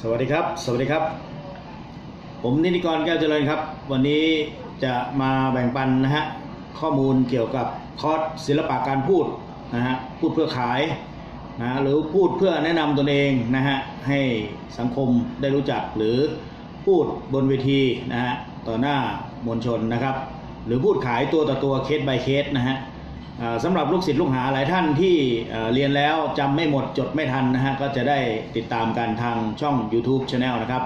สวัสดีครับ สวัสดีครับ ผมนิติกรแก้วเจริญครับ วันนี้จะมาแบ่งปันนะฮะข้อมูลเกี่ยวกับคอร์สศิลปะการพูดนะฮะพูดเพื่อขายนะหรือพูดเพื่อแนะนำตนเองนะฮะให้สังคมได้รู้จักหรือพูดบนเวทีนะฮะต่อหน้ามวลชนนะครับ หรือพูดขายตัวต่อตัวเคส by เคสนะฮะ สำหรับลูกศิษย์ลูกหาหลายท่านที่เรียนแล้วจำไม่หมดจดไม่ทันนะฮะก็จะได้ติดตามกันทางช่อง YouTube Channel นะครับ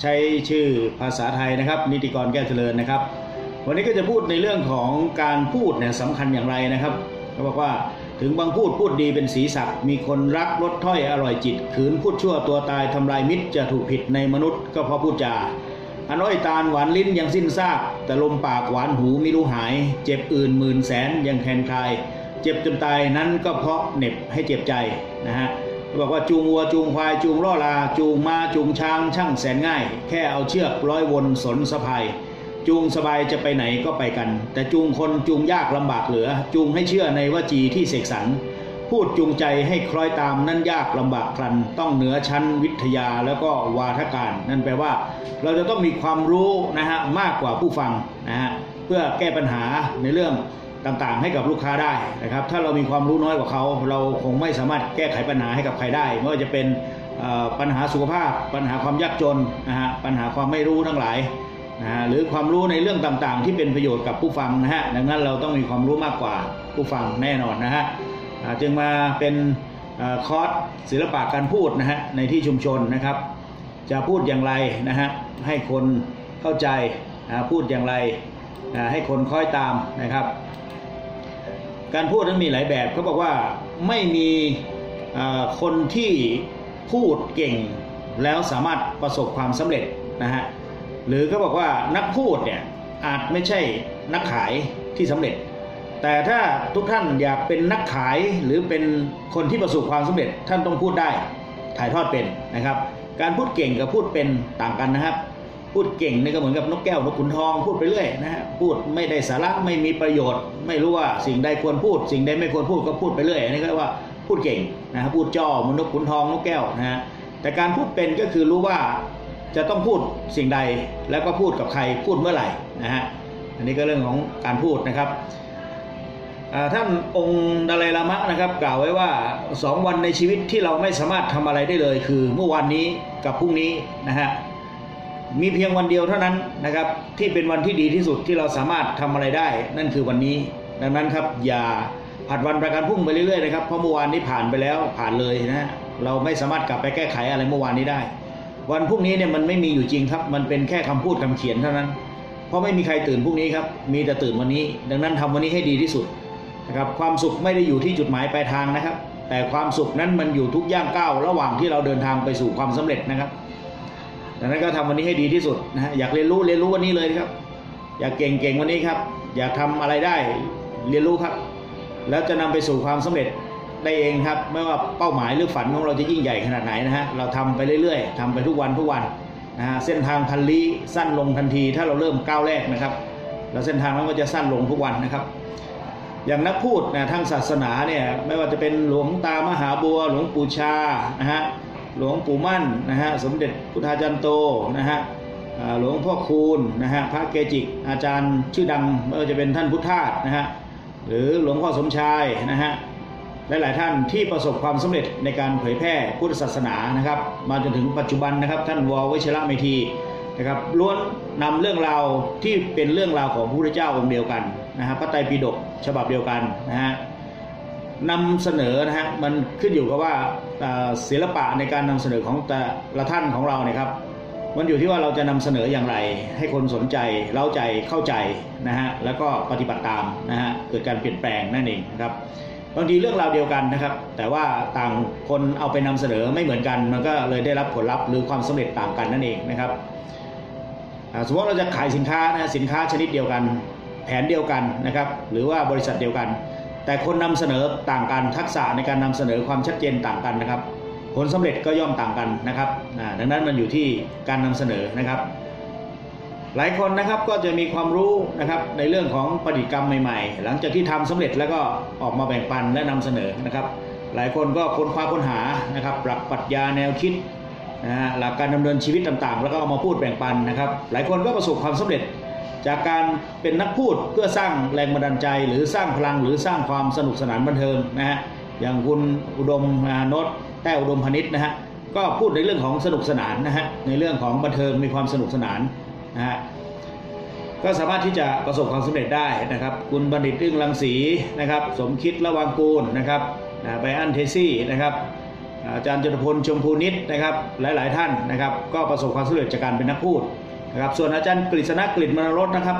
ใช้ชื่อภาษาไทยนะครับ นิติกรแก้วเจริญนะครับ วันนี้ก็จะพูดในเรื่องของการพูดเนี่ยสำคัญอย่างไรนะครับเขาบอกว่าถึงบางพูดพูดดีเป็นสีสักมีคนรักลดถ้อยอร่อยจิตขืนพูดชั่วตัวตายทำลายมิตรจะถูกผิดในมนุษย์ก็เพราะพูดจา อันอ้อยตาลหวานลิ้นยังสิ้นซาก แต่ลมปากหวานหูไม่รู้หาย เจ็บอื่นหมื่นแสนยังแทนคลาย เจ็บจนตายนั้นก็เพราะเหน็บให้เจ็บใจนะฮะบอกว่าจูงวัวจูงควายจูงล่อลา จูงมาจูงช้างช่างแสนง่าย แค่เอาเชือกร้อยวนสนสะพายจูงสบายจะไปไหนก็ไปกัน แต่จูงคนจูงยากลำบากเหลือ จูงให้เชื่อในวจีที่เสกสรร พูดจูงใจให้คล้อยตามนั่นยากลำบากครันต้องเหนือชั้นวิทยาแล้วก็วาทการ นั่นแปลว่า เราจะต้องมีความรู้นะฮะมากกว่าผู้ฟังนะฮะเพื่อแก้ปัญหาในเรื่องต่างๆ ให้กับลูกค้าได้นะครับ ถ้าเรามีความรู้น้อยกว่าเขา เราคงไม่สามารถแก้ไขปัญหาให้กับใครได้ไม่ว่าจะเป็นปัญหาสุขภาพ ปัญหาความยากจนนะฮะปัญหาความไม่รู้ทั้งหลายนะฮะหรือความรู้ในเรื่องต่างๆ ที่เป็นประโยชน์กับผู้ฟังนะฮะดังนั้นเราต้องมีความรู้มากกว่าผู้ฟังแน่นอนนะฮะ จึงมาเป็นอคอร์สศิลปะการพูดนะฮะในที่ชุมชนนะครับ จะพูดอย่างไรนะฮะให้คนเข้าใจพูดอย่างไรให้คนคอยตามนะครับ การพูดนั้นมีหลายแบบเขาบอกว่าไม่มีคนที่พูดเก่งแล้วสามารถประสบความสำเร็จนะฮะหรือเขาบอกว่านักพูดเนี่ยอาจไม่ใช่นักขายที่สำเร็จ แต่ถ้าทุกท่านอยากเป็นนักขายหรือเป็นคนที่ประสบความสำเร็จท่านต้องพูดได้ถ่ายทอดเป็นนะครับ การพูดเก่งกับพูดเป็นต่างกันนะครับ พูดเก่งนี่ก็เหมือนกับนกแก้วนกขุนทองพูดไปเรื่อยนะฮะพูดไม่ได้สาระไม่มีประโยชน์ ไม่รู้ว่าสิ่งใดควรพูด สิ่งใดไม่ควรพูดก็พูดไปเรื่อยอันนี้ก็เรียกว่าพูดเก่งนะครับพูดจ้อเหมือนนกขุนทองนกแก้วนะฮะแต่การพูดเป็นก็คือรู้ว่าจะต้องพูดสิ่งใดแล้วก็พูดกับใครพูดเมื่อไหร่นะฮะอันนี้ก็เรื่องของการพูดนะครับ ท่านองค์ดาลัยลามะนะครับกล่าวไว้ว่าสองวันในชีวิตที่เราไม่สามารถทำอะไรได้เลย คือเมื่อวานนี้กับพรุ่งนี้นะฮะมีเพียงวันเดียวเท่านั้นนะครับที่เป็นวันที่ดีที่สุดที่เราสามารถทำอะไรได้ นั่นคือวันนี้ ดังนั้นครับอย่าผัดวันประกันพรุ่งไปเรื่อยๆนะครับเพราะเมื่อวานนี้ผ่านไปแล้วผ่านเลยนะฮะเราไม่สามารถกลับไปแก้ไขอะไรเมื่อวานนี้ได้ วันพรุ่งนี้เนี่ยมันไม่มีอยู่จริงครับ มันเป็นแค่คำพูดคำเขียนเท่านั้น เพราะไม่มีใครตื่นพรุ่งนี้ครับมีแต่ตื่นวันนี้ ดังนั้นทำวันนี้ให้ดีที่สุด นะครับความสุขไม่ได้อยู่ที่จุดหมายปลายทางนะครับ แต่ความสุขนั้นมันอยู่ทุกย่างก้าวระหว่างที่เราเดินทางไปสู่ความสำเร็จนะครับดังนั้นก็ทำวันนี้ให้ดีที่สุดนะฮะอยากเรียนรู้เรียนรู้วันนี้เลยครับ อยากเก่งเก่งวันนี้ครับ อยากทำอะไรได้เรียนรู้ครับ แล้วจะนำไปสู่ความสำเร็จได้เองครับ ไม่ว่าเป้าหมายหรือฝันของเราจะยิ่งใหญ่ขนาดไหนนะฮะเราทำไปเรื่อยๆทำไปทุกวันทุกวันนะฮะเส้นทางพันลี้สั้นลงทันที ถ้าเราเริ่มก้าวแรกนะครับ แล้วเส้นทางนั้นก็จะสั้นลงทุกวันนะครับ อย่างนักพูดนะทางศาสนาเนี่ยไม่ว่าจะเป็นหลวงตามหาบัว หลวงปู่ชานะฮะหลวงปู่มั่นนะฮะสมเด็จพุทธาจารย์โตนะฮะหลวงพ่อคูณนะฮะพระเกจิกอาจารย์ชื่อดังไม่ว่าจะเป็นท่านพุทธาสนะฮะหรือหลวงพ่อสมชายนะฮะหลาย ๆ ท่านที่ประสบความสำเร็จในการเผยแพร่พุทธศาสนานะครับ มาจนถึงปัจจุบันนะครับท่านววชิระเมธีนะครับล้วนนำเรื่องราวที่เป็นเรื่องราวของพระพุทธเจ้าองค์เดียวกัน นะฮะพระไตรปิฎกฉบับเดียวกันนะฮะนำเสนอนะฮะมันขึ้นอยู่กับว่าศิลปะในการนำเสนอของแต่ละท่านของเราเนี่ยครับมันอยู่ที่ว่าเราจะนำเสนออย่างไร ให้คนสนใจเล้าใจเข้าใจนะฮะแล้วก็ปฏิบัติตามนะฮะเกิดการเปลี่ยนแปลงนั่นเองนะครับบางทีเรื่องราวเดียวกันนะครับ แต่ว่าต่างคนเอาไปนำเสนอไม่เหมือนกัน มันก็เลยได้รับผลลัพธ์หรือความสำเร็จต่างกันนั่นเองนะครับสมมติเราจะขายสินค้านะสินค้าชนิดเดียวกัน แผนเดียวกันนะครับ หรือว่าบริษัทเดียวกัน แต่คนนำเสนอต่างกันทักษะในการนำเสนอความชัดเจนต่างกันนะครับ ผลสำเร็จก็ย่อมต่างกันนะครับดังนั้นมันอยู่ที่การนำเสนอนะครับ หลายคนนะครับก็จะมีความรู้นะครับในเรื่องของประดิษฐ์กรรมใหม่ ๆ หลังจากที่ทำสำเร็จแล้วก็ออกมาแบ่งปันและนำเสนอนะครับ หลายคนก็ค้นคว้าค้นหานะครับปรับปรัชญาแนวคิดนะฮะหลักการดำเนินชีวิตต่างๆ แล้วก็เอามาพูดแบ่งปันนะครับ หลายคนก็ประสบความสำเร็จ จากการเป็นนักพูดเพื่อสร้างแรงบันดาลใจ หรือสร้างพลังหรือสร้างความสนุกสนานบันเทิงนะฮะอย่างคุณอุดมโนตแต้อุดมพนิษฐ์นะฮะก็พูดในเรื่องของสนุกสนานนะฮะในเรื่องของบันเทิงมีความสนุกสนานนะฮะก็สามารถที่จะประสบความสำเร็จได้นะครับ คุณบัณฑิตอึ้งรังสีนะครับ สมคิดระวังกูลนะครับไบอันเทซี่นะครับอาจารย์จตุพลชมพูนิตนะครับหลาย ๆ ท่านนะครับ ก็ประสบความสำเร็จจากการเป็นนักพูด นะครับส่วนอาจารย์กฤษณะกฤษมนรสนะครับ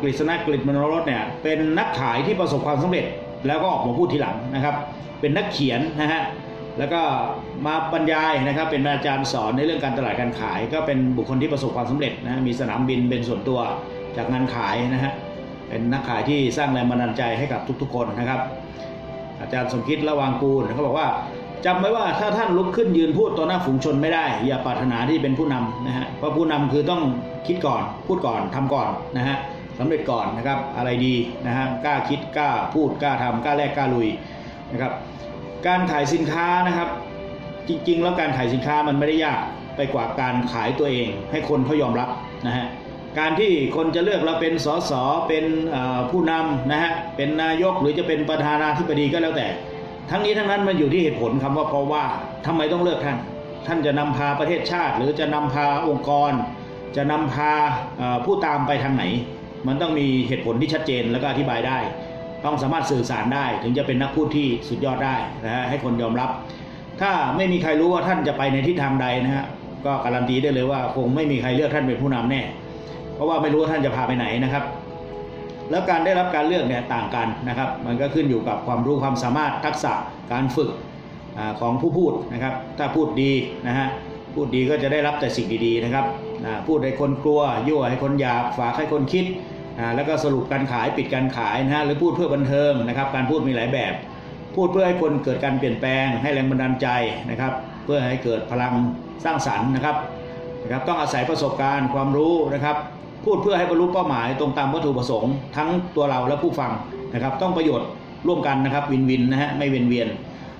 กฤษณะกฤษมนรสเนี่ยเป็นนักขายที่ประสบความสำเร็จ แล้วก็ออกมาพูดทีหลังนะครับ เป็นนักเขียนนะฮะแล้วก็มาบรรยายนะครับเป็นอาจารย์สอนในเรื่องการตลาดการขาย ก็เป็นบุคคลที่ประสบความสำเร็จนะมีสนามบินเป็นส่วนตัวจากงานขายนะฮะเป็นนักขายที่สร้างแรงบันดาลใจให้กับทุกๆ คนนะครับ อาจารย์สมคิดระวางกูลเขาบอกว่า จำไว้ว่าถ้าท่านลุกขึ้นยืนพูดต่อหน้าฝูงชนไม่ได้ อย่าปรารถนาที่เป็นผู้นำนะฮะเพราะผู้นำคือต้องคิดก่อนพูดก่อนทำก่อนนะฮะสำเร็จก่อนนะครับอะไรดีนะฮะกล้าคิดกล้าพูดกล้าทำกล้าแลกกล้าลุยนะครับการขายสินค้านะครับ จริงๆ แล้วการขายสินค้ามันไม่ได้ยากไปกว่าการขายตัวเอง ให้คนเขายอมรับนะฮะการที่คนจะเลือกเราเป็นสสเป็นผู้นำนะฮะเป็นนายกหรือจะเป็นประธานาธิบดีก็แล้วแต่ ทั้งนี้ทั้งนั้นมันอยู่ที่เหตุผลคำว่าเพราะว่าทำไมต้องเลือกท่าน ท่านจะนำพาประเทศชาติ หรือจะนำพาองค์กร จะนำพาผู้ตามไปทางไหน มันต้องมีเหตุผลที่ชัดเจนแล้วก็อธิบายได้ ต้องสามารถสื่อสารได้ ถึงจะเป็นนักพูดที่สุดยอดได้นะฮะให้คนยอมรับ ถ้าไม่มีใครรู้ว่าท่านจะไปในทิศทางใดนะฮะก็การันตีได้เลยว่าคงไม่มีใครเลือกท่านเป็นผู้นำแน่ เพราะว่าไม่รู้ว่าท่านจะพาไปไหนนะครับ แล้วการได้รับการเลือกเนี่ยต่างกันนะครับ มันก็ขึ้นอยู่กับความรู้ความสามารถทักษะการฝึกอของผู้พูดนะครับ ถ้าพูดดีนะฮะพูดดีก็จะได้รับแต่สิ่งดีๆนะครับพูดให้คนกลัวยั่วให้คนอยากฝากให้คนคิดแล้วก็สรุปการขายปิดการขายนะฮะหรือพูดเพื่อบันเทิงนะครับ การพูดมีหลายแบบ พูดเพื่อให้คนเกิดการเปลี่ยนแปลง ให้แรงบันดาลใจนะครับ เพื่อให้เกิดพลังสร้างสรรค์นะครับนะครับต้องอาศัยประสบการณ์ความรู้นะครับ พูดเพื่อให้บรรลุเป้าหมายตรงตามวัตถุประสงค์ทั้งตัวเราและผู้ฟังนะครับ ต้องประโยชน์ร่วมกันนะครับวินวินนะฮะไม่เวียนเวียน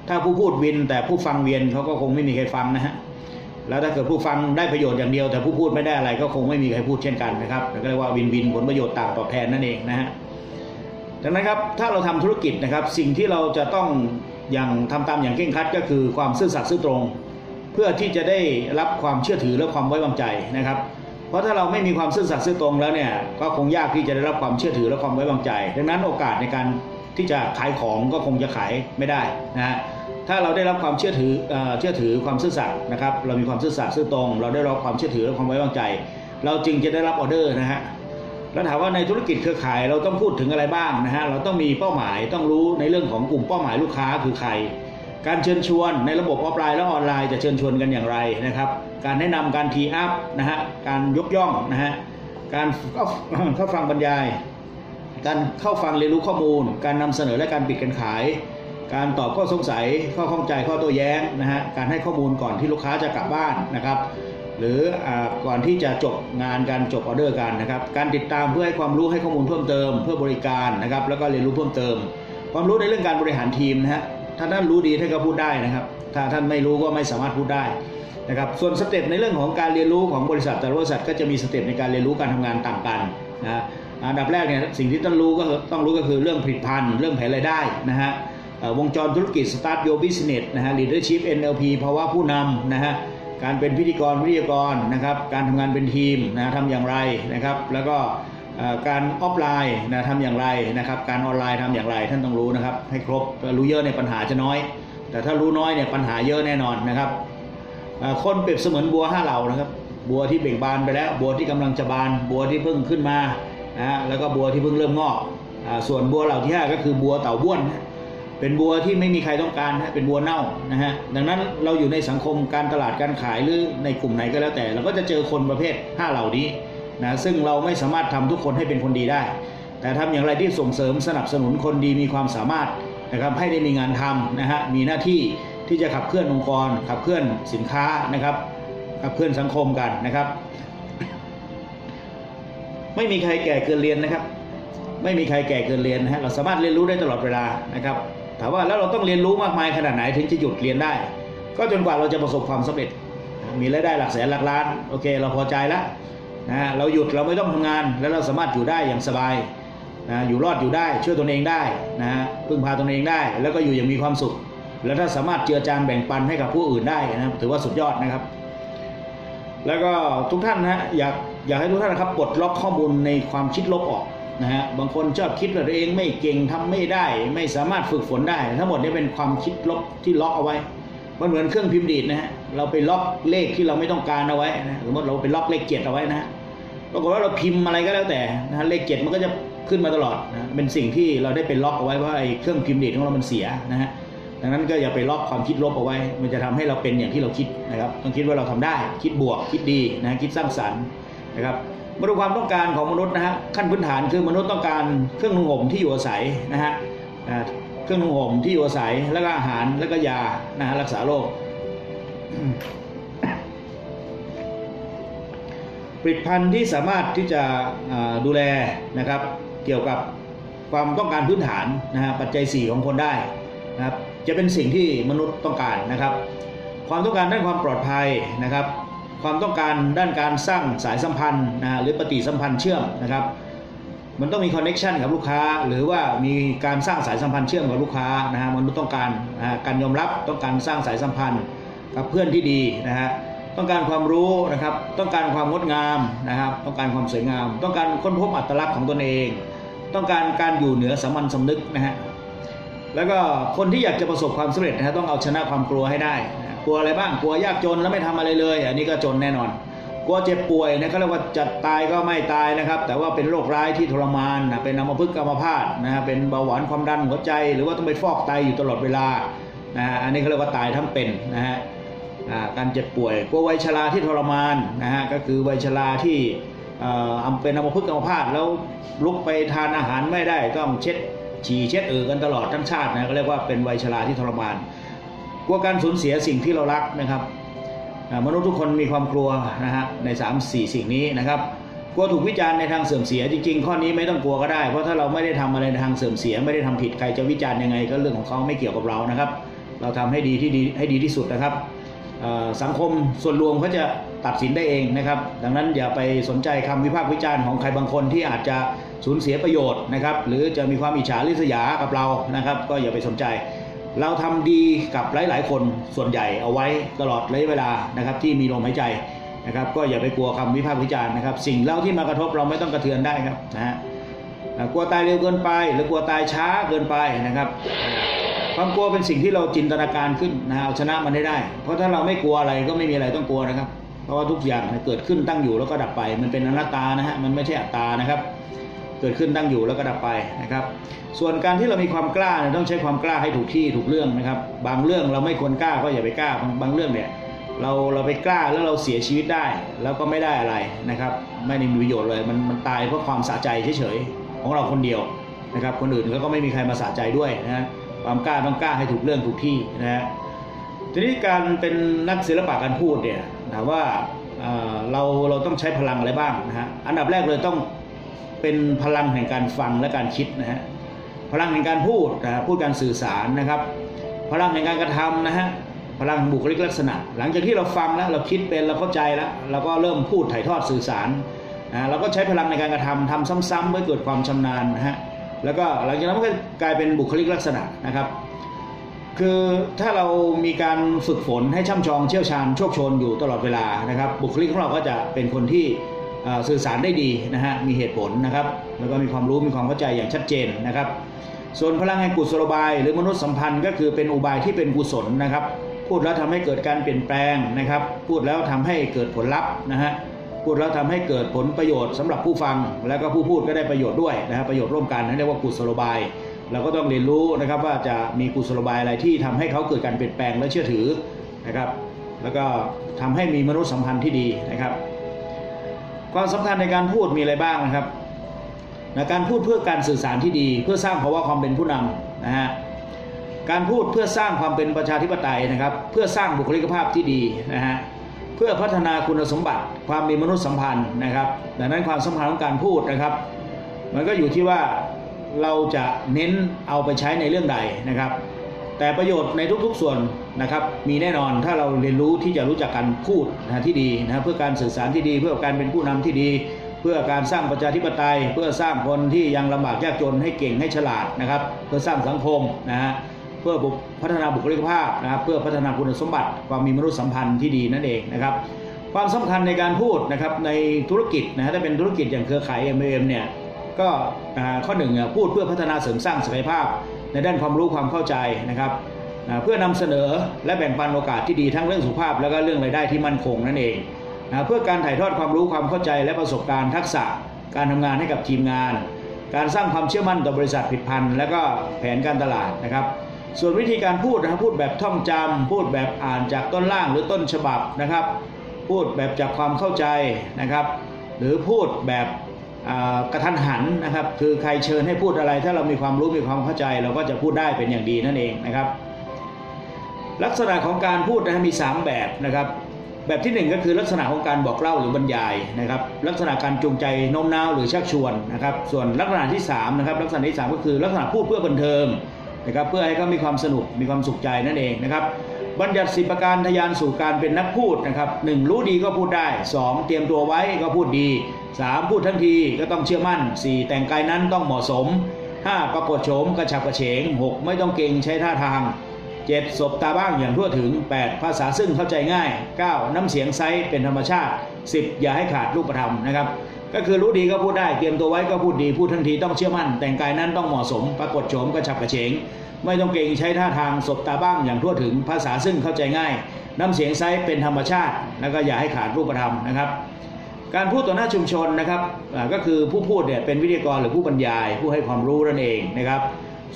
ถ้าผู้พูดวินแต่ผู้ฟังเวียนเขาก็คงไม่มีใครฟังนะฮะแล้วถ้าเกิดผู้ฟังได้ประโยชน์อย่างเดียว แต่ผู้พูดไม่ได้อะไรก็คงไม่มีใครพูดเช่นกันนะครับก็เรียกว่าวินวินผลประโยชน์ต่างตอบแทนนั่นเองนะฮะดังนั้นครับถ้าเราทำธุรกิจนะครับสิ่งที่เราจะต้องอย่างทำตามอย่างเคร่งครัดก็คือความซื่อสัตย์ซื่อตรง เพื่อที่จะได้รับความเชื่อถือและความไว้วางใจนะครับ เพราะถ้าเราไม่มีความซื่อสัตย์ซื่อตรงแล้วเนี่ยก็คงยากที่จะได้รับความเชื่อถือและความไว้วางใจ ดังนั้นโอกาสในการที่จะขายของก็คงจะขายไม่ได้นะฮะถ้าเราได้รับความเชื่อถือเชื่อถือความซื่อสัตย์นะครับเรามีความซื่อสัตย์ซื่อตรง เราได้รับความเชื่อถือและความไว้วางใจ เราจึงจะได้รับออเดอร์นะฮะแล้วถามว่าในธุรกิจเครือข่ายเราต้องพูดถึงอะไรบ้างนะฮะเราต้องมีเป้าหมายต้องรู้ในเรื่องของกลุ่มเป้าหมายลูกค้าคือใคร การเชิญชวนในระบบออฟไลน์และออนไลน์จะเชิญชวนกันอย่างไรนะครับ การแนะนำการทีอัพนะฮะการยกย่องนะฮะการเข้าเข้าฟังบรรยาย การเข้าฟังเรียนรู้ข้อมูล การนำเสนอและการปิดการขาย การตอบข้อสงสัยข้อข้องใจข้อโต้แย้งนะฮะการให้ข้อมูลก่อนที่ลูกค้าจะกลับบ้านนะครับ หรืออก่อนที่จะจบงานการจบออเดอร์กันนะครับ การติดตามเพื่อให้ความรู้ให้ข้อมูลเพิ่มเติม เพื่อบริการนะครับแล้วก็เรียนรู้เพิ่มเติม ความรู้ในเรื่องการบริหารทีมนะฮะ ถ้าท่านรู้ดีท่านก็พูดได้นะครับ ถ้าท่านไม่รู้ก็ไม่สามารถพูดได้นะครับ ส่วนสเต็ปในเรื่องของการเรียนรู้ของบริษัทแต่ละบริษัทก็จะมีสเต็ปในการเรียนรู้การทำงานต่างกันนะอันดับแรกเนี่ยสิ่งที่ต้องรู้ก็ต้องรู้ก็คือเรื่องผลิตภัณฑ์เรื่องแผนรายได้นะฮะวงจรธุรกิจ Start Your Business นะฮะ Leadership NLP ภาวะผู้นำนะฮะการเป็นพิธีกรวิทยากรนะครับการทำงานเป็นทีมนะทำอย่างไรนะครับ แล้วก็ การออฟไลน์นะทำอย่างไรนะครับ การออนไลน์ทำอย่างไรท่านต้องรู้นะครับ ให้ครบรู้เยอะในปัญหาจะน้อย แต่ถ้ารู้น้อยเนี่ยปัญหาเยอะแน่นอนนะครับคนเปรียบเสมือนบัวห้าเหล่านะครับ บัวที่เบ่งบานไปแล้ว บัวที่กำลังจะบาน บัวที่เพิ่งขึ้นมานะแล้วก็บัวที่เพิ่งเริ่มงอกส่วนบัวเหล่าที่ห้าก็คือบัวเต่าบ้วน เป็นบัวที่ไม่มีใครต้องการนะเป็นบัวเน่านะฮะดังนั้นเราอยู่ในสังคมการตลาดการขายหรือในกลุ่มไหนก็แล้วแต่ เราก็จะเจอคนประเภท5เหล่านี้ นะซึ่งเราไม่สามารถทำทุกคนให้เป็นคนดีได้ แต่ทำอย่างไรที่ส่งเสริมสนับสนุนคนดีมีความสามารถนะครับให้ได้มีงานทำนะฮะมีหน้าที่ที่จะขับเคลื่อนองค์กร ขับเคลื่อนสินค้านะครับขับเคลื่อนสังคมกันนะครับ ไม่มีใครแก่เกินเรียนนะครับ ไม่มีใครแก่เกินเรียนนะฮะเราสามารถเรียนรู้ได้ตลอดเวลานะครับถามว่าแล้วเราต้องเรียนรู้มากมายขนาดไหนถึงจะหยุดเรียนได้ ก็จนกว่าเราจะประสบความสำเร็จ มีรายได้หลักแสนหลักล้านโอเค เราพอใจแล้ว นะเราหยุดเราไม่ต้องทำงานแล้วเราสามารถอยู่ได้อย่างสบายนะอยู่รอดอยู่ได้ช่วยตนเองได้นะฮะพึ่งพาตนเองได้ แล้วก็อยู่อย่างมีความสุข แล้วถ้าสามารถเจือจานแบ่งปันให้กับผู้อื่นได้นะถือว่าสุดยอดนะครับ แล้วก็ทุกท่านนะฮะอยากอยากให้ทุกท่านนะครับปลดล็อกข้อมูลในความคิดลบออกนะฮะบางคนชอบคิดว่าตัวเองไม่เก่งทำไม่ได้ ไม่สามารถฝึกฝนได้ ทั้งหมดนี้เป็นความคิดลบที่ล็อกเอาไว้มันเหมือนเครื่องพิมพ์ดีดนะฮะ เราไปล็อกเลขที่เราไม่ต้องการเอาไว้นะสมมติเราไปล็อกเลขเจ็ดเอาไว้นะปรากฏว่าเราพิมพ์อะไรก็แล้วแต่นะฮะเลขเจ็ดมันก็จะขึ้นมาตลอดนะเป็นสิ่งที่เราได้ไปล็อกเอาไว้เพราไอ้เครื่องพิมพ์ดีดของเรามันเสียนะฮะดังนั้นก็อย่าไปล็อกความคิดลบเอาไว้ มันจะทำให้เราเป็นอย่างที่เราคิดนะครับต้องคิดว่าเราทำได้ คิดบวกคิดดีนะคิดสร้างสรรค์นะครับมาดูความต้องการของมนุษย์นะฮะขั้นพื้นฐานคือมนุษย์ต้องการเครื่องนุ่งห่มที่อยู่อาศัยนะฮะเครื่องนุ่งห่มที่อยู่อาศัยแล้วก็อาหารแล้วก็ยานะฮะรักษาโรค ผลิตภัณฑ์ที่สามารถที่จะดูแลนะครับ เกี่ยวกับความต้องการพื้นฐานนะฮะปัจจัย 4 ของคนได้นะครับ จะเป็นสิ่งที่มนุษย์ต้องการนะครับ ความต้องการด้านความปลอดภัยนะครับ ความต้องการด้านการสร้างสายสัมพันธ์นะฮะหรือปฏิสัมพันธ์เชื่อมนะครับ มันต้องมีคอนเน็ชันกับลูกค้า หรือว่ามีการสร้างสายสัมพันธ์เชื่อมกับลูกค้านะฮะมนุษย์ต้องการการยอมรับต้องการสร้างสายสัมพันธ์ กับเพื่อนที่ดีนะฮะต้องการความรู้นะครับ ต้องการความงดงามนะครับ ต้องการความสวยงาม ต้องการค้นพบอัตลักษณ์ของตนเอง ต้องการการอยู่เหนือสามัญสำนึกนะฮะแล้วก็คนที่อยากจะประสบความสำเร็จนะฮะต้องเอาชนะความกลัวให้ได้นะกลัวอะไรบ้างกลัวยากจนแล้วไม่ทำอะไรเลย อันนี้ก็จนแน่นอน กลัวเจ็บป่วยนะเขาเรียกว่าจะตายก็ไม่ตายนะครับ แต่ว่าเป็นโรคร้ายที่ทรมานนะเป็นอัมพฤกษ์อัมพาตนะฮะเป็นเบาหวานความดันหัวใจ หรือว่าต้องไปฟอกไตอยู่ตลอดเวลานะฮะอันนี้เขาเรียกว่าตายทั้งเป็นนะฮะ การเจ็บป่วยกลัววัยชราที่ทรมานนะฮะก็คือวัยชราที่อ่อเป็นอัมพฤกษ์อัมพาตแล้วลุกไปทานอาหารไม่ได้ต้องเช็ดฉี่เช็ดเอือกันตลอดทั้งชาตินะก็เรียกว่าเป็นวัยชราที่ทรมาน กลัวการสูญเสียสิ่งที่เรารักนะครับมนุษย์ทุกคนมีความกลัวนะฮะใน 3 4 สิ่งนี้นะครับกลัวถูกวิจารณ์ในทางเสื่อมเสียจริงๆ ข้อนี้ไม่ต้องกลัวก็ได้ เพราะถ้าเราไม่ได้ทำอะไรในทางเสื่อมเสีย ไม่ได้ทำผิดใครจะวิจารณ์ยังไง ก็เรื่องของเขาไม่เกี่ยวกับเรานะครับ เราทำให้ดีที่ดีให้ดีที่สุดนะครับ สังคมส่วนรวมเขาจะตัดสินได้เองนะครับ ดังนั้นอย่าไปสนใจคำวิพากษ์วิจารณ์ของใครบางคนที่อาจจะสูญเสียประโยชน์นะครับ หรือจะมีความอิจฉาริษยากับเรานะครับ ก็อย่าไปสนใจ เราทำดีกับหลาย ๆ คนส่วนใหญ่เอาไว้ตลอดระยะเวลานะครับ ที่มีลมหายใจนะครับ ก็อย่าไปกลัวคำวิพากษ์วิจารณ์นะครับ สิ่งเล่าที่มากระทบเราไม่ต้องกระเทือนได้ครับนะฮะกลัวตายเร็วเกินไป หรือกลัวตายช้าเกินไปนะครับ ความกลัวเป็นสิ่งที่เราจินตนาการขึ้นนะเอาชนะมันได้ได้ เพราะถ้าเราไม่กลัวอะไรก็ไม่มีอะไรต้องกลัวนะครับ เพราะว่าทุกอย่างเกิดขึ้นตั้งอยู่แล้วก็ดับไป มันเป็นอนัตตานะฮะมันไม่ใช่อัตตานะครับ เกิดขึ้นตั้งอยู่แล้วก็ดับไปนะครับ ส่วนการที่เรามีความกล้าเนี่ยต้องใช้ความกล้าให้ถูกที่ถูกเรื่องนะครับ บางเรื่องเราไม่ควรกล้าก็อย่าไปกล้าบางเรื่องเนี่ยเราเราไปกล้าแล้วเราเสียชีวิตได้แล้วก็ไม่ได้อะไรนะครับ ไม่ได้มีประโยชน์เลยมันมันตายเพราะความสะใจเฉยๆของเราคนเดียวนะครับ คนอื่นเขาก็ไม่มีใครมาสะใจด้วยนะฮะ ความกล้าต้องกล้าให้ถูกเรื่องถูกที่นะฮะทีนี้การเป็นนักศิลปะการพูดเนี่ยถามว่าเราเราต้องใช้พลังอะไรบ้างนะฮะอันดับแรกเลยต้องเป็นพลังแห่งการฟังและการคิดนะฮะพลังแห่งการพูดนะฮะพูดการสื่อสารนะครับ พลังแห่งการกระทำนะฮะพลังบุคลิกลักษณะ หลังจากที่เราฟังแล้วเราคิดเป็นเราเข้าใจแล้วเราก็เริ่มพูดถ่ายทอดสื่อสารนะเราก็ใช้พลังในการกระทำทำซ้ำๆเพื่อเกิดความชำนาญนะฮะ แล้วก็หลังจากนั้นมันก็กลายเป็นบุคลิกลักษณะนะครับ คือถ้าเรามีการฝึกฝนให้ช่ำชองเชี่ยวชาญโชคชนอยู่ตลอดเวลานะครับ บุคลิกของเราก็จะเป็นคนที่สื่อสารได้ดีนะฮะมีเหตุผลนะครับ แล้วก็มีความรู้มีความเข้าใจอย่างชัดเจนนะครับ ส่วนพลังแห่งกุศโลบาย หรือมนุษยสัมพันธ์ก็คือเป็นอุบายที่เป็นกุศลนะครับ พูดแล้วทำให้เกิดการเปลี่ยนแปลงนะครับ พูดแล้วทำให้เกิดผลลัพธ์นะฮะ พูดแล้วทำให้เกิดผลประโยชน์สำหรับผู้ฟัง แล้วก็ผู้พูดก็ได้ประโยชน์ด้วยนะครับประโยชน์ร่วมกันนั่นเรียกว่ากุศโลบาย เราก็ต้องเรียนรู้นะครับว่าจะมีกุศโลบายอะไรที่ทำให้เขาเกิดการเปลี่ยนแปลงและเชื่อถือนะครับ แล้วก็ทำให้มีมนุษยสัมพันธ์ที่ดีนะครับ ความสำคัญในการพูดมีอะไรบ้างนะครับนะการพูดเพื่อการสื่อสารที่ดี เพื่อสร้างภาวะความเป็นผู้นำนะฮะการพูดเพื่อสร้างความเป็นประชาธิปไตยนะครับ เพื่อสร้างบุคลิกภาพที่ดีนะฮะ พื่อพัฒนาคุณสมบัติความมีมนุษยสัมพันธ์นะครับ ดังนั้นความสำคัญของการพูดนะครับ มันก็อยู่ที่ว่าเราจะเน้นเอาไปใช้ในเรื่องใดนะครับ แต่ประโยชน์ในทุกๆส่วนนะครับ มีแน่นอนถ้าเราเรียนรู้ที่จะรู้จักการพูดนะที่ดีนะเพื่อการสื่อสารที่ดี เพื่อการเป็นผู้นำที่ดี เพื่อการสร้างประชาธิปไตย เพื่อสร้างคนที่ยังลำบากยากจนให้เก่งให้ฉลาดนะครับ เพื่อสร้างสังคมนะฮะ เพื่อพัฒนาบุคลิกภาพนะครับเพื่อพัฒนาคุณสมบัติความมีมนุษยสัมพันธ์ที่ดีนั่นเองนะครับความสำคัญในการพูดนะครับในธุรกิจนะฮะถ้าเป็นธุรกิจอย่างเครือข่าย M&M เนี่ยก็ข้อหนึ่งพูดเพื่อพัฒนาเสริมสร้างศักยภาพ ในด้านความรู้ความเข้าใจนะครับเพื่อนำเสนอและแบ่งปันโอกาสที่ดีทั้งเรื่องสุขภาพ แล้วก็เรื่องรายได้ที่มั่นคงนั่นเองเพื่อการถ่ายทอดความรู้ความเข้าใจและประสบการณ์ทักษะการทำงานให้กับทีมงาน การสร้างความเชื่อมั่นต่อบริษัทผิดพันธ์และก็แผนการตลาดนะครับ ส่วนวิธีการพูดนะครับพูดแบบท่องจำพูดแบบอ่านจากต้นล่างหรือต้นฉบับนะครับ พูดแบบจากความเข้าใจนะครับ หรือพูดแบบกระทันหันนะครับ คือใครเชิญให้พูดอะไร ถ้าเรามีความรู้มีความเข้าใจ เราก็จะพูดได้เป็นอย่างดีนั่นเองนะครับ ลักษณะของการพูดนะมี 3 แบบนะครับ แบบที่ 1 ก็คือลักษณะของการบอกเล่าหรือบรรยายนะครับ ลักษณะการจูงใจโน้มน้าวหรือชักชวนนะครับ ส่วนลักษณะที่3นะครับลักษณะที่ 3 ก็คือลักษณะพูดเพื่อบันเทิง นะครับเพื่อให้เขามีความสนุกมีความสุขใจนั่นเองนะครับบัญญัติสิประการทยานสู่การเป็นนักพูดนะครับหรู้ดีก็พูดได้ 2 เตรียมตัวไว้ก็พูดดี 3 พูดทั้งทีก็ต้องเชื่อมั่น 4 แต่งกายนั้นต้องเหมาะสม 5 ปรากฏโฉมกระฉับกระเฉง 6 ไม่ต้องเก่งใช้ท่าทาง 7. ศบตาบ้างอย่างทั่วถึง 8. ภาษาซึ่งเข้าใจง่าย 9. น้ำเสียงไซส์เป็นธรรมชาติ 10. อย่าให้ขาดรูปธรรมนะครับ ก็คือรู้ดีก็พูดได้เตรียมตัวไว้ก็พูดดีพูดทันทีต้องเชื่อมั่น แต่งกายนั้นต้องเหมาะสม ปรากฏโฉมกระฉับกระเฉง ไม่ต้องเก่งใช้ท่าทางศบตาบ้างอย่างทั่วถึงภาษาซึ่งเข้าใจง่ายน้ำเสียงไซส์เป็นธรรมชาติ แล้วก็อย่าให้ขาดรูปธรรมนะครับ การพูดต่อหน้าชุมชนนะครับก็คือผู้พูดเนี่ยเป็นวิทยากรหรือผู้บรรยาย ผู้ให้ความรู้นั่นเองนะครับ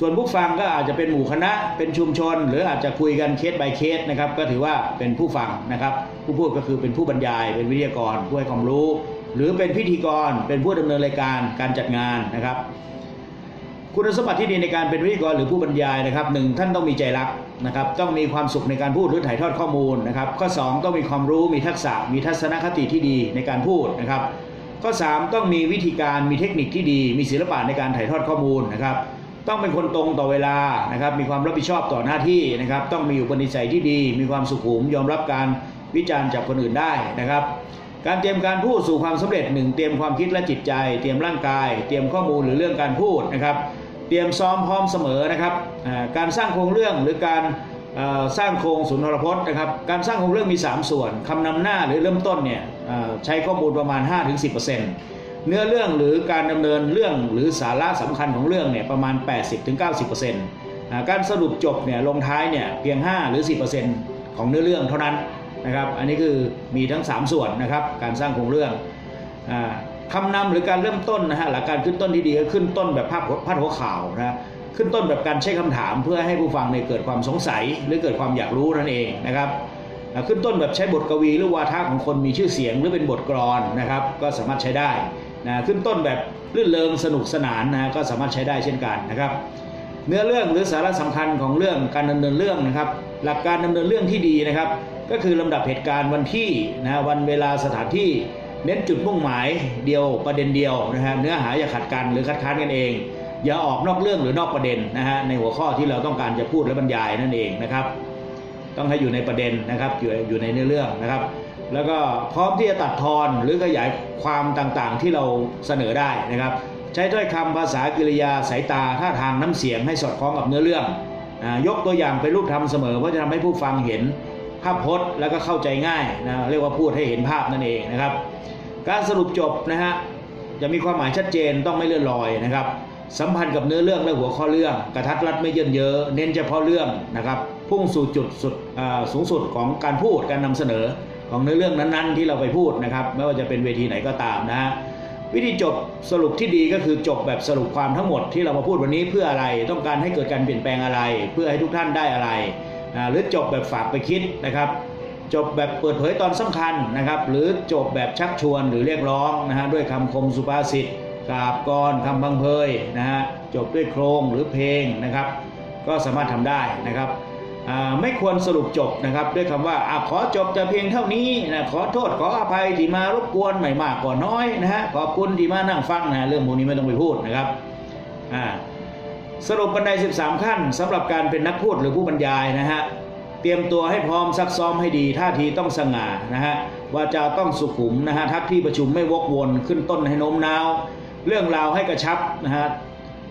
ส่วนผู้ฟังก็อาจจะเป็นหมู่คณะเป็นชุมชน หรืออาจจะคุยกันเคส by เคสนะครับก็ถือว่าเป็นผู้ฟังนะครับ ผู้พูดก็คือเป็นผู้บรรยาย เป็นวิทยากรผู้ให้ความรู้ หรือเป็นพิธีกรเป็นผู้ดำเนินรายการการจัดงานนะครับ คุณสมบัติที่ดีในการเป็นวิทยากรหรือผู้บรรยายนะครับหนึ่งท่านต้องมีใจรักนะครับ ต้องมีความสุขในการพูดหรือถ่ายทอดข้อมูลนะครับ ข้อ 2 ต้องมีความรู้มีทักษะ มีทัศนคติที่ดีในการพูดนะครับ ข้อ 3 ต้องมีวิธีการมีเทคนิคที่ดี มีศิลปะในการถ่ายทอดข้อมูลนะครับ ต้องเป็นคนตรงต่อเวลานะครับ มีความรับผิดชอบต่อหน้าที่นะครับ ต้องมีอุปนิสัยที่ดี มีความสุขุมยอมรับการวิจารณ์จากคนอื่นได้นะครับ การเตรียมการพูดสู่ความสำเร็จหนึ่งเตรียมความคิดและจิตใจ เตรียมร่างกาย เตรียมข้อมูลหรือเรื่องการพูดนะครับ เตรียมซ้อมพร้อมเสมอนะครับการสร้างโครงเรื่องหรือการสร้างโครงสุนทรพจน์นะครับ การสร้างโครงเรื่องมี 3 ส่วนคำนำหน้าหรือเริ่มต้นเนี่ยใช้ข้อมูลประมาณ 5-10%เนื้อเรื่องหรือการดำเนินเรื่องหรือสาระสำคัญของเรื่องเนี่ยประมาณ 80-90%การสรุปจบเนี่ยลงท้ายเนี่ยเพียง 5 หรือ 10%ของเนื้อเรื่องเท่านั้น นะครับ อันนี้คือมีทั้ง 3 ส่วนนะครับ การสร้างโครงเรื่องคำนำหรือการเริ่มต้นนะฮะหลักการขึ้นต้นที่ดีก็ขึ้นต้นแบบภาพพาดหัวข่าวนะขึ้นต้นแบบการใช้คำถามเพื่อให้ผู้ฟังเนี่ยเกิดความสงสัย หรือเกิดความอยากรู้นั่นเองนะครับขึ้นต้นแบบใช้บทกวี หรือวาทะของคนมีชื่อเสียง หรือเป็นบทกลอนนะครับ ก็สามารถใช้ได้นะขึ้นต้นแบบลื่นเลงสนุกสนานนะก็สามารถใช้ได้เช่นกันนะครับ เนื้อเรื่องหรือสาระสำคัญของเรื่องการดำเนินเรื่องนะครับ หลักการดำเนินเรื่องที่ดีนะครับ ก็คือลำดับเหตุการณ์วันที่นะวันเวลาสถานที่เน้นจุดมุ่งหมายเดียวประเด็นเดียวนะฮะเนื้อหาอย่าขัดกันหรือคัดค้านกันเอง อย่าออกนอกเรื่องหรือนอกประเด็นนะฮะในหัวข้อที่เราต้องการจะพูดและบรรยายนั่นเองนะครับ ต้องให้อยู่ในประเด็นนะครับอยู่อยู่ในเนื้อเรื่องนะครับ แล้วก็พร้อมที่จะตัดทอนหรือขยายความต่างๆที่เราเสนอได้นะครับ ใช้ถ้อยคำภาษากิริยาสายตาท่าทางน้ำเสียงให้สอดคล้องกับเนื้อเรื่องยกตัวอย่างเป็นรูปธรรมเสมอเพราะจะทำให้ผู้ฟังเห็น ภาพพจน์แล้วก็เข้าใจง่ายนะเรียกว่าพูดให้เห็นภาพนั่นเองนะครับ การสรุปจบนะฮะจะมีความหมายชัดเจนต้องไม่เลื่อนลอยนะครับสัมพันธ์กับเนื้อเรื่องและหัวข้อเรื่องกระทัดรัดไม่เยินเยอะเน้นเฉพาะเรื่องนะครับพุ่งสู่จุดสุดสูงสุดของการพูดการนำเสนอของเนื้อเรื่องนั้นๆ ที่เราไปพูดนะครับไม่ว่าจะเป็นเวทีไหนก็ตามนะฮะวิธีจบสรุปที่ดีก็คือจบแบบสรุปความทั้งหมดที่เรามาพูดวันนี้เพื่ออะไรต้องการให้เกิดการเปลี่ยนแปลงอะไร เพื่อให้ทุกท่านได้อะไร หรือจบแบบฝากไปคิดนะครับ จบแบบเปิดเผยตอนสำคัญนะครับ หรือจบแบบชักชวนหรือเรียกร้องนะฮะด้วยคำคมสุภาษิตกาบกรคำพังเพยนะฮะจบด้วยโครงหรือเพลงนะครับ ก็สามารถทำได้นะครับไม่ควรสรุปจบนะครับ ด้วยคำว่าอขอจบแต่เพียงเท่านี้นะขอโทษขออภัยที่มารบกวนไม่มากกว่าน้อยนะฮะขอบคุณที่มานั่งฟังนะเรื่องพวกนี้ไม่ต้องไปพูดนะครับอ่า สรุปบันได 13 ขั้นสำหรับการเป็นนักพูดหรือผู้บรรยายนะฮะ เตรียมตัวให้พร้อมซักซ้อมให้ดี ท่าทีต้องสง่านะฮะวาจาต้องสุขุมนะฮะทักที่ประชุมไม่วกวนขึ้นต้นให้โน้มน้าว เรื่องราวให้กระชับนะฮะ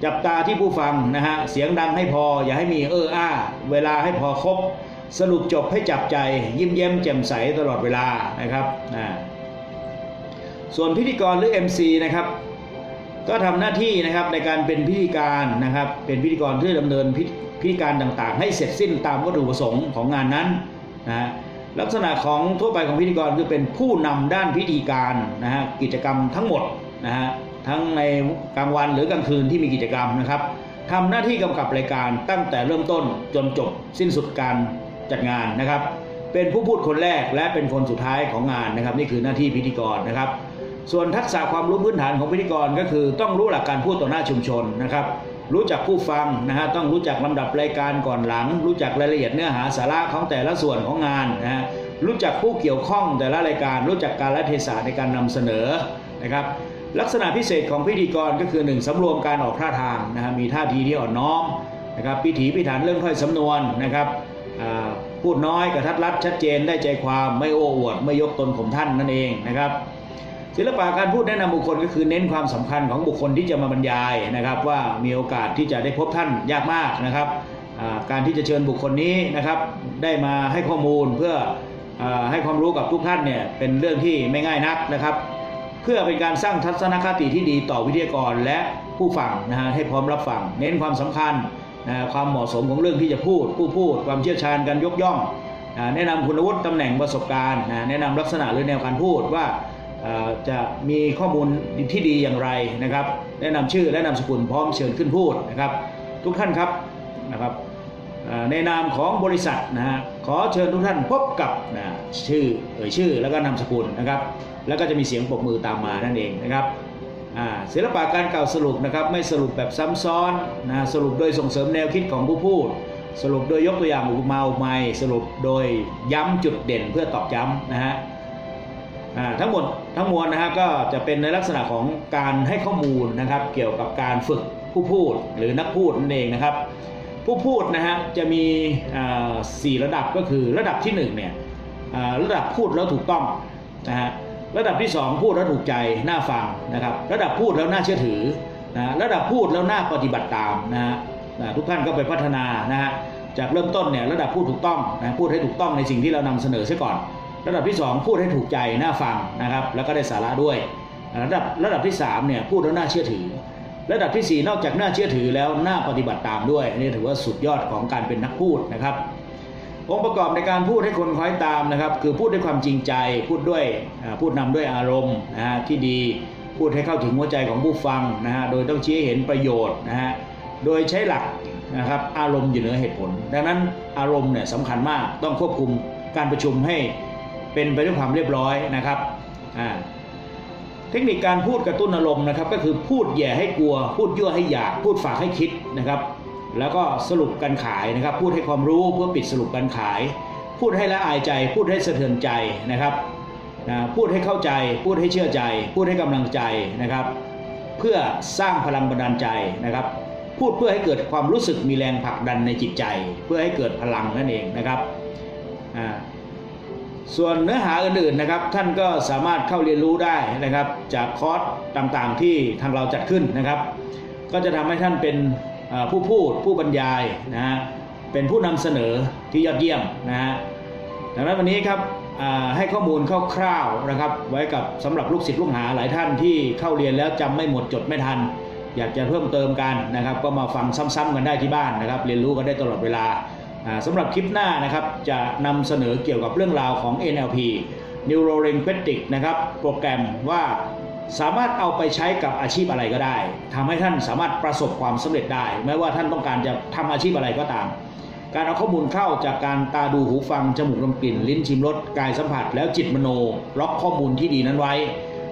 จับตาที่ผู้ฟังนะฮะเสียงดังให้พออย่าให้มีเอออ้า เวลาให้พอครบ สรุปจบให้จับใจ ยิ้มแย้มแจ่มใสตลอดเวลานะครับนะส่วนพิธีกรหรือ MC นะครับ ก็ทำหน้าที่นะครับในการเป็นพิธีการนะครับ เป็นพิธีกรที่ดำเนินพิพิธีการต่างๆ ให้เสร็จสิ้นตามวัตถุประสงค์ของงานนั้นนะลักษณะของทั่วไปของพิธีกรคือเป็นผู้นำด้านพิธีการนะฮะกิจกรรมทั้งหมดนะฮะทั้งในกลางวันหรือกลางคืนที่มีกิจกรรมนะครับทำหน้าที่กำกับรายการตั้งแต่เริ่มต้นจนจบสิ้นสุดการจัดงานนะครับ เป็นผู้พูดคนแรกและเป็นคนสุดท้ายของงานนะครับ นี่คือหน้าที่พิธีกรนะครับ ส่วนทักษะความรู้พื้นฐานของพิธีกรก็คือ ต้องรู้หลักการพูดต่อหน้าชุมชนนะครับรู้จักผู้ฟังนะฮะต้องรู้จักลำดับรายการก่อนหลัง รู้จักรายละเอียดเนื้อหาสาระของแต่ละส่วนของงานนะฮะรู้จักผู้เกี่ยวข้องแต่ละรายการ รู้จักการละเทศะในการนำเสนอนะครับลักษณะพิเศษของพิธีกรก็คือหนึ่งสำรวมการออกท่าทางนะฮะมีท่าทีที่อ่อนน้อมนะครับพิถีพิถันเรื่องถ้อยสำนวนนะครับพูดน้อยกระทัดรัดชัดเจนได้ใจความไม่โอ้อวดไม่ยกตนข่มท่านนั่นเองนะครับ ศิลปะการพูดแนะนำบุคคลก็คือเน้นความสำคัญของบุคคลที่จะมาบรรยายนะครับ ว่ามีโอกาสที่จะได้พบท่านยากมากนะครับ การที่จะเชิญบุคคลนี้นะครับ ได้มาให้ข้อมูลเพื่ออให้ความรู้กับทุกท่านเนี่ยเป็นเรื่องที่ไม่ง่ายนักนะครับ เพื่อเป็นการสร้างทัศนคติที่ดีต่อวิทยากรและผู้ฟังนะฮะให้พร้อมรับฟังเน้นความสำคัญนะความเหมาะสมของเรื่องที่จะพูด ผู้พูด ความเชี่ยวชาญการยกย่องอ่าแนะนำคุณวุฒิตำแหน่งประสบการณ์นะแนะนำลักษณะหรือแนวการพูดว่า จะมีข้อมูลที่ดีอย่างไรนะครับแนะนำชื่อและนามสกุลพร้อมเชิญขึ้นพูดนะครับ ทุกท่านครับนะครับในนามของบริษัทนะฮะขอเชิญทุกท่านพบกับนะชื่อเอ่ยชื่อแล้วก็นามสกุลนะครับ แล้วก็จะมีเสียงปรบมือตามมานั่นเองนะครับศิลปะการกล่าวสรุปนะครับไม่สรุปแบบซ้ำซ้อนนะสรุปโดยส่งเสริมแนวคิดของผู้พูด สรุปโดยยกตัวอย่างอุปมาอุปไมยสรุปโดยย้ำจุดเด่นเพื่อตอกย้ำนะฮะ ทั้งหมดทั้งมวลนะฮะก็จะเป็นในลักษณะของการให้ข้อมูลนะครับ เกี่ยวกับการฝึกผู้พูดหรือนักพูดนั่นเองนะครับ ผู้พูดนะฮะจะมีสี่ระดับก็คือระดับที่หนึ่งเนี่ยระดับพูดแล้วถูกต้องนะฮะระดับที่สองพูดแล้วถูกใจน่าฟังนะครับ ระดับพูดแล้วน่าเชื่อถือนะระดับพูดแล้วน่าปฏิบัติตามนะฮะทุกท่านก็ไปพัฒนานะฮะจากเริ่มต้นเนี่ยระดับพูดถูกต้องนะพูดให้ถูกต้องในสิ่งที่เรานำเสนอเสียก่อน ระดับที่ 2 พูดให้ถูกใจน่าฟังนะครับแล้วก็ได้สาระด้วย ระดับระดับที่3เนี่ยพูดแล้วน่าเชื่อถือ ระดับทีสี่ 4 นอกจากน่าเชื่อถือแล้วน่าปฏิบัติตามด้วยอันนี้ถือว่าสุดยอดของการเป็นนักพูดนะครับองค์ประกอบในการพูดให้คนคล้อยตามนะครับ คือพูดด้วยความจริงใจพูดด้วยพูดนำด้วยอารมณ์นะฮะที่ดีพูดให้เข้าถึงหัวใจของผู้ฟังนะฮะโดยต้องชี้ให้เห็นประโยชน์นะฮะโดยใช้หลักนะครับอารมณ์อยู่เหนือเหตุผล ดังนั้นอารมณ์เนี่ยสำคัญมากต้องควบคุมการประชุมให้ เป็นไปด้วยความเรียบร้อยนะครับอ่าเทคนิคการพูดกระตุ้นอารมณ์นะครับ ก็คือพูดแย่ให้กลัว พูดยั่วให้อยาก พูดฝากให้คิดนะครับ แล้วก็สรุปการขายนะครับ พูดให้ความรู้เพื่อปิดสรุปการขาย พูดให้ละอายใจ พูดให้สะเทือนใจนะครับพูดให้เข้าใจ พูดให้เชื่อใจ พูดให้กำลังใจนะครับ เพื่อสร้างพลังบันดาลใจนะครับ พูดเพื่อให้เกิดความรู้สึกมีแรงผลักดันในจิตใจ เพื่อให้เกิดพลังนั่นเองนะครับอ่า ส่วนเนื้อหาอื่นๆนะครับ ท่านก็สามารถเข้าเรียนรู้ได้นะครับ จากคอร์สต่างๆที่ทางเราจัดขึ้นนะครับ ก็จะทำให้ท่านเป็นผู้พูดผู้บรรยายนะฮะเป็นผู้นำเสนอที่ยอดเยี่ยมนะฮะดังนั้นวันนี้ครับให้ข้อมูลคร่าวๆนะครับ ไว้กับสำหรับลูกศิษย์ลูกหาหลายท่านที่เข้าเรียนแล้วจำไม่หมดจดไม่ทัน อยากจะเพิ่มเติมกันนะครับ ก็มาฟังซ้ำๆกันได้ที่บ้านนะครับ เรียนรู้กันได้ตลอดเวลา สำหรับคลิปหน้านะครับจะนำเสนอเกี่ยวกับเรื่องราวของ NLP Neuro Linguistic นะครับโปรแกรมว่าสามารถเอาไปใช้กับอาชีพอะไรก็ได้ทำให้ท่านสามารถประสบความสำเร็จได้ไม่ว่าท่านต้องการจะทำอาชีพอะไรก็ตาม การเอาข้อมูลเข้าจากการตาดูหูฟัง จมูกดมกลิ่น ลิ้นชิมรสกายสัมผัส แล้วจิตมโน ล็อกข้อมูลที่ดีนั้นไว้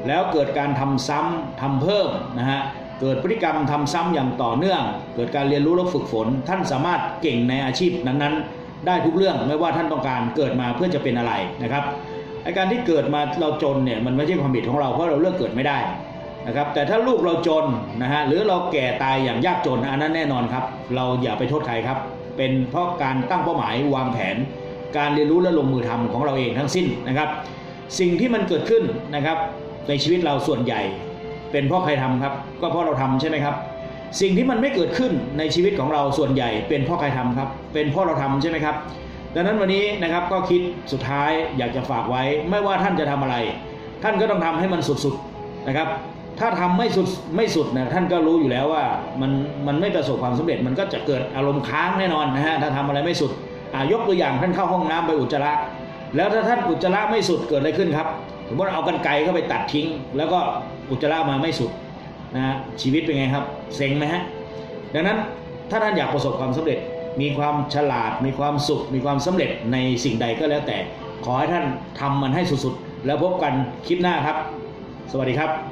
แล้วเกิดการทำซ้ำทำเพิ่มนะฮะ เกิดพฤติกรรมทำซ้ำอย่างต่อเนื่อง เกิดการเรียนรู้และฝึกฝน ท่านสามารถเก่งในอาชีพนั้นๆ ได้ทุกเรื่องไม่ว่าท่านต้องการเกิดมาเพื่อจะเป็นอะไรนะครับไอการที่เกิดมาเราจนเนี่ยมันไม่ใช่ความผิดของเราเพราะเราเลือกเกิดไม่ได้นะครับแต่ถ้าลูกเราจนนะฮะหรือเราแก่ตายอย่างยากจนอันนั้นแน่นอนครับ เราอย่าไปโทษใครครับ เป็นเพราะการตั้งเป้าหมายวางแผน การเรียนรู้และลงมือทำของเราเองทั้งสิ้นนะครับ สิ่งที่มันเกิดขึ้นนะครับในชีวิตเราส่วนใหญ่ เป็นเพราะใครทำครับ ก็เพราะเราทำใช่ไหมครับ สิ่งที่มันไม่เกิดขึ้นในชีวิตของเราส่วนใหญ่ เป็นเพราะใครทำครับ เป็นเพราะเราทำใช่ไหมครับ ดังนั้นวันนี้นะครับก็คิดสุดท้ายอยากจะฝากไว้ ไม่ว่าท่านจะทำอะไร ท่านก็ต้องทำให้มันสุดๆนะครับ ถ้าทำไม่สุดไม่สุดนะท่านก็รู้อยู่แล้วว่ามันมันไม่ประสบความสำเร็จ มันก็จะเกิดอารมณ์ค้างแน่นอนนะฮะถ้าทำอะไรไม่สุดอ่ายกตัวอย่างท่านเข้าห้องน้ำไปอุจจาระแล้วถ้าท่านอุจจาระไม่สุดเกิดอะไรขึ้นครับสมมติเอากันไกรเข้าไปตัดทิ้ง แล้วก็ อุจจาระมาไม่สุดนะฮะชีวิตเป็นไงครับเซ็งไหมฮะดังนั้นถ้าท่านอยากประสบความสำเร็จ มีความฉลาด มีความสุข มีความสำเร็จในสิ่งใดก็แล้วแต่ ขอให้ท่านทำมันให้สุดๆ แล้วพบกันคลิปหน้าครับ สวัสดีครับ